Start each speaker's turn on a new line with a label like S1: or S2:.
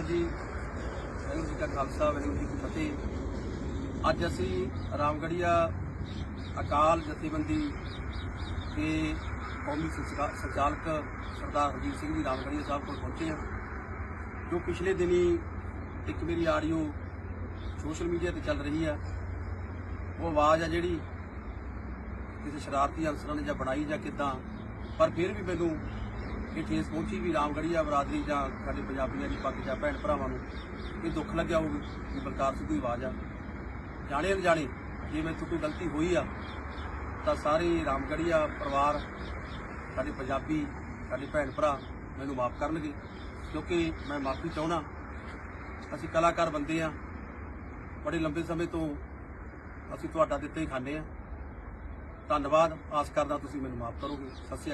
S1: ਜੀ, ਵਾਹਿਗੁਰੂ ਜੀ ਕਾ ਖਾਲਸਾ, ਵਾਹਿਗੁਰੂ ਜੀ ਕੀ ਫਤਿਹ। ਅੱਜ ਅਸੀਂ ਰਾਮਗੜੀਆ ਅਕਾਲ ਜਥੇਬੰਦੀ ਦੇ ਕੌਮੀ ਸੰਸਕਾ- ਸੰਚਾਲਕ ਸਰਦਾਰ ਹਰਜੀਤ ਸਿੰਘ ਜੀ ਰਾਮਗੜੀਆ ਸਾਹਿਬ ਕੋਲ ਪਹੁੰਚੇ ਹਾਂ, ਜੋ ਪਿਛਲੇ ਦਿਨੀ ਇੱਕ ਮੇਰੀ ਆਡੀਓ ਸੋਸ਼ਲ ਮੀਡੀਆ ਤੇ ਚੱਲ ਰਹੀ ਆ। ਉਹ ਆਵਾਜ਼ ਆ ਜਿਹੜੀ, ਕਿਸੇ ਸ਼ਰਾਰਤੀ ਅਨਸਰਾਂ ਨੇ ਜਾਂ ਬਣਾਈ ਜਾਂ ਕਿਦਾਂ, ਪਰ ਫਿਰ ਵੀ ਮੈਨੂੰ ਇਹ ਠੇਸ ਪਹੁੰਚੀ ਵੀ ਰਾਮਗੜੀਆ ਬਰਾਦਰੀ ਜਾਂ ਸਾਡੇ ਪੰਜਾਬੀਆਂ ਦੀ ਪੱਗ ਜਾਂ ਭੈਣ ਭਰਾਵਾਂ ਨੂੰ ਇਹ ਦੁੱਖ ਲੱਗਿਆ ਹੋਊ ਕਿ ਬਲਕਾਰ ਸਿੱਧੂ ਦੀ ਆਵਾਜ਼ ਆ। ਜਾਣੇ ਅਣਜਾਣੇ, ਜੇ ਮੇਰੇ ਤੋਂ ਕੋਈ ਗਲਤੀ ਹੋਈ ਆ, ਤਾਂ ਸਾਰੇ ਰਾਮਗੜੀਆ ਪਰਿਵਾਰ, ਸਾਡੇ ਪੰਜਾਬੀ, ਸਾਡੇ ਭੈਣ ਭਰਾ ਮੈਨੂੰ ਮਾਫ ਕਰਨਗੇ, ਕਿਉਂਕਿ ਮੈਂ ਮਾਫੀ ਚਾਹਣਾ ਅਸੀਂ ਕਲਾਕਾਰ ਬੰਦੇ ਆ। ਬੜੇ ਲੰਬੇ ਸਮੇਂ ਤੋਂ ਅਸੀਂ ਤੁਹਾਡਾ ਦਿੱਤੇ ਹੀ ਖਾਂਦੇ ਆ। ਧੰਨਵਾਦ। ਆਸ ਕਰਦਾ ਤੁਸੀਂ ਮੈਨੂੰ ਮਾਫ ਕਰੋਗੇ। ਸਤਿ ਸ਼੍ਰੀ ਅਕਾਲ।